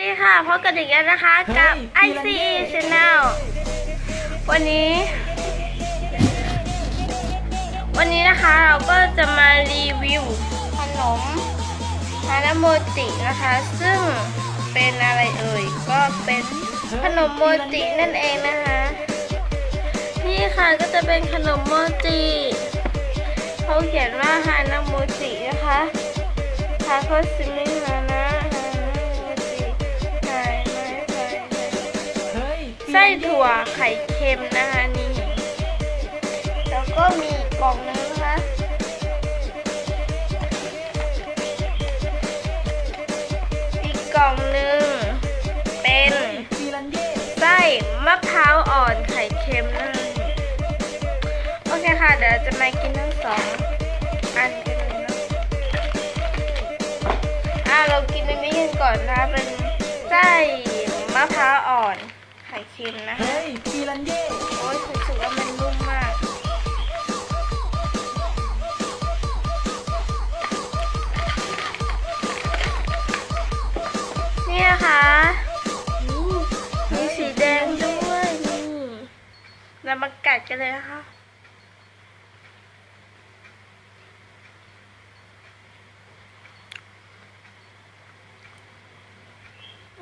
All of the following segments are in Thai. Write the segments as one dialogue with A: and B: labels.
A: ดีค่ะพบกันอีกแล้วนะคะกับ
B: เฮ้ย
A: ICE Channel วันนี้ วันนี้นะคะเราก็จะมารีวิวขนมฮานาโมจินะคะ ซึ่งเป็นอะไรเอ่ย ก็เป็นขนมโมจินั่นเองนะคะ นี่ค่ะก็จะเป็นขนมโมจิเขาเขียนว่าฮานาโมจินะคะทาโคซิมิฮานะ ถั่วไข่เค็มนะคะนี่ แล้วก็มีกล่องนึงนะคะอีกกล่องนึงเป็นไส้มะพร้าวอ่อนไข่เค็มนั่นโอเคค่ะ เดี๋ยวจะมากินทั้งสองอันกันเลยเนาะอะเรากินอันนี้กันก่อนนะคะเป็นไส้มะพร้าวอ่อน เค็มนะคะ
B: เฮ้ยปีรันเย่
A: โอ้ยรู้สึกว่ามันนุ่มมาก นี่นะคะอู้มีสีแดงด้วยนี่เรามากัดกันเลยนะคะ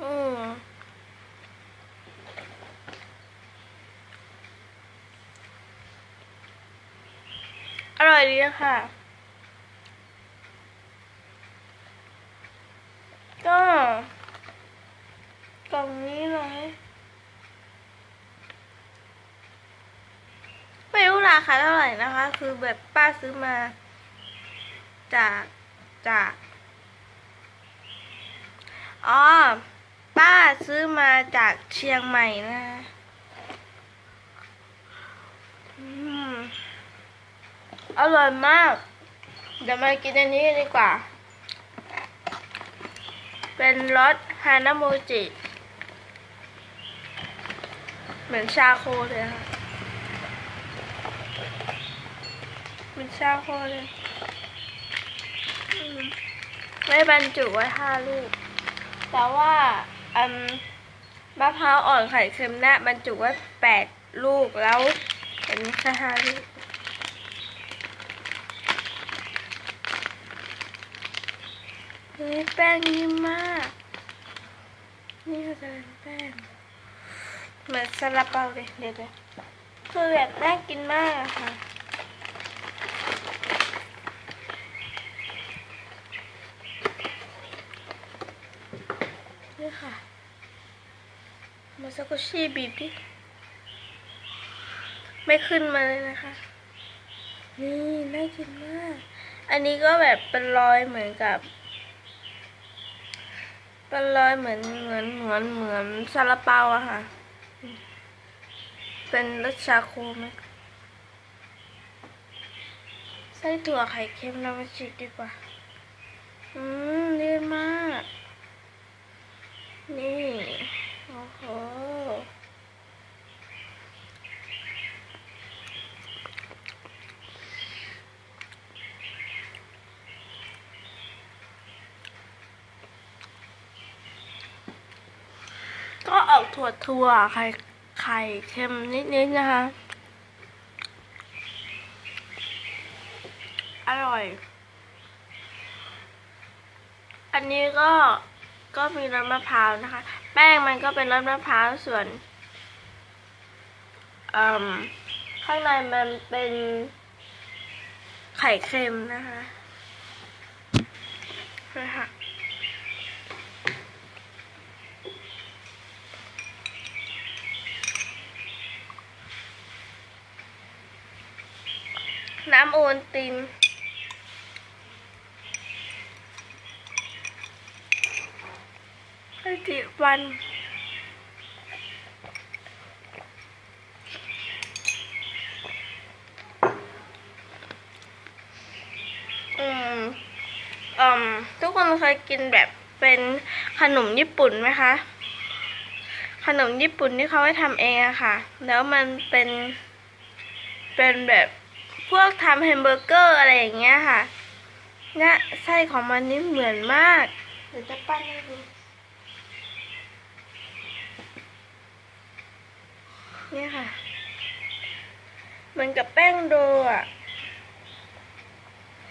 A: อืม อร่อยดีค่ะ ก็กล่องนี้เลยไม่รู้ราคาเท่าไหร่นะคะ คือแบบป้าซื้อมา จากจากอ๋อป้าซื้อมาจากเชียงใหม่นะคะอืม อร่อยมาก เดี๋ยวมากินอันนี้ดีกว่า เป็นรสฮานาโมจิ เหมือนชาโคเลยค่ะเหมือนชาโคเลยไม่บรรจุไว้ห้าลูก แต่ว่าอืมมะพร้าวอ่อนไข่เค็มนะบรรจุไว้แปดลูกแล้วอันนี้แค่ห้าลูก เฮ้ยแป้งนิ่มมาก นี่คือจะเป็นแป้ง เหมือนซาลาเปาเลยเดี๋ยเดี๋ยคือแบบน่ากินมากอะค่ะ นี่ค่ะมาสกุชิบีบดิไม่ขึ้นมาเลยนะคะ นี่น่ากินมาก อันนี้ก็แบบเป็นรอยเหมือนกับ เป็นรอยเหมือนเหมือนเหมือนเหมือนซาลาเปาอะค่ะ เป็นรสชาโคไหมไส้ถั่วไข่เค็มเรามาชิมดีกว่า อืมดีมาก นี่ โอ้โห ก็ ออกถั่วถั่วไข่ไข่เค็มนิดๆนะคะ อร่อย อันนี้ก็ก็มีรสมะพร้าวนะคะ แป้งมันก็เป็นรสมะพร้าวส่วนข้างในมันเป็นไข่เค็มนะคะค่ะ น้ำโอนติน ให้กี่วันอืมอืมทุกคนเคยกินแบบเป็นขนมญี่ปุ่นไหมคะ ขนมญี่ปุ่นที่เขาให้ทำเองอะค่ะ แล้วมันเป็น เป็นแบบ พวกทำแฮมเบอร์เกอร์อะไรอย่างเงี้ยค่ะนะไส้ของมันนี่เหมือนมากเดี๋ยวจะปั้นให้ดูเนี่ยค่ะ เหมือนกับแป้งโดอะ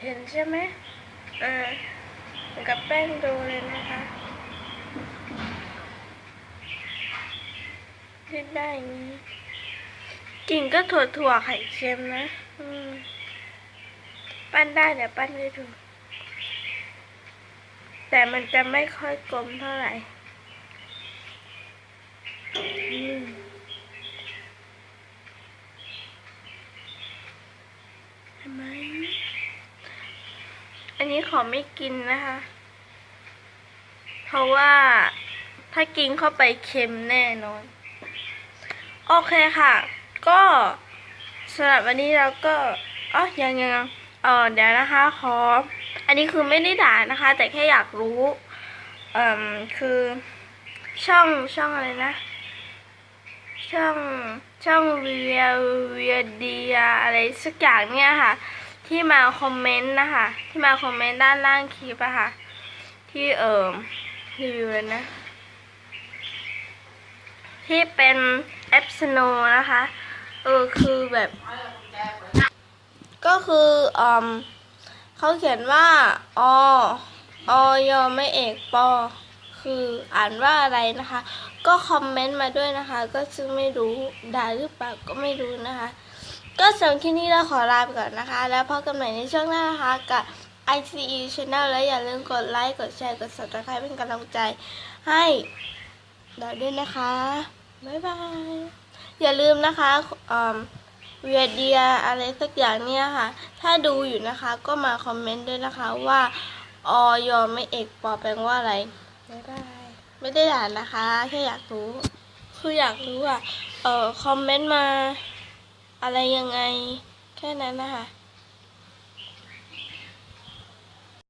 A: เห็นใช่ไหมอ่าเหมือนกับแป้งโดเลยนะคะเล่นได้อย่างนี้ กิ่งก็ถั่วถั่วไข่เค็มนะ ปั้นได้เดี๋ยวปั้นให้ดู แต่มันจะไม่ค่อยกลมเท่าไหร่เห็นไหมอันนี้ขอไม่กินนะคะ เพราะว่าถ้ากินเข้าไปเค็มแน่นอน โอเคค่ะ ก็ สำหรับวันนี้เราก็อ๋อยังยังเออเดี๋ยวนะคะขออันนี้คือไม่ได้ด่านะคะ แต่แค่อยากรู้เอ่มคือช่องช่องอะไรนะ ช่องช่องเวียเวียเดียอะไรสักอย่างเนี่ยค่ะ ที่มาคอมเมนต์นะคะ ที่มาคอมเมนต์ด้านล่างคลิปอะค่ะ ที่เอ่มรีวิวนะ ที่เป็นแอปสโนนะคะ เออคือแบบ ก็คืออืมเขาเขียนว่าอออยอไม่เอกปอคืออ่านว่าอะไรนะคะ ก็คอมเมนต์มาด้วยนะคะ ก็ซึ่งไม่รู้ด่าหรือเปล่าก็ไม่รู้นะคะ ก็สำหรับที่นี้เราขอลาไปก่อนนะคะ แล้วพบกันใหม่ในช่วงหน้านะคะกับ ICE Channel และอย่าลืมกดไลค์ กดแชร์ กด subscribe เป็นกำลังใจให้เราด้วยนะคะ บ๊ายบาย อย่าลืมนะคะเวียเดียอะไรสักอย่างเนี่ยค่ะ ถ้าดูอยู่นะคะก็มาคอมเมนต์ด้วยนะคะว่าออยอไม่เอกปอแปลว่าอะไรบ๊ายบายไม่ได้ด่านนะคะแค่อยากรู้ คืออยากรู้อะเออคอมเมนต์มา อะไรยังไง แค่นั้นนะคะ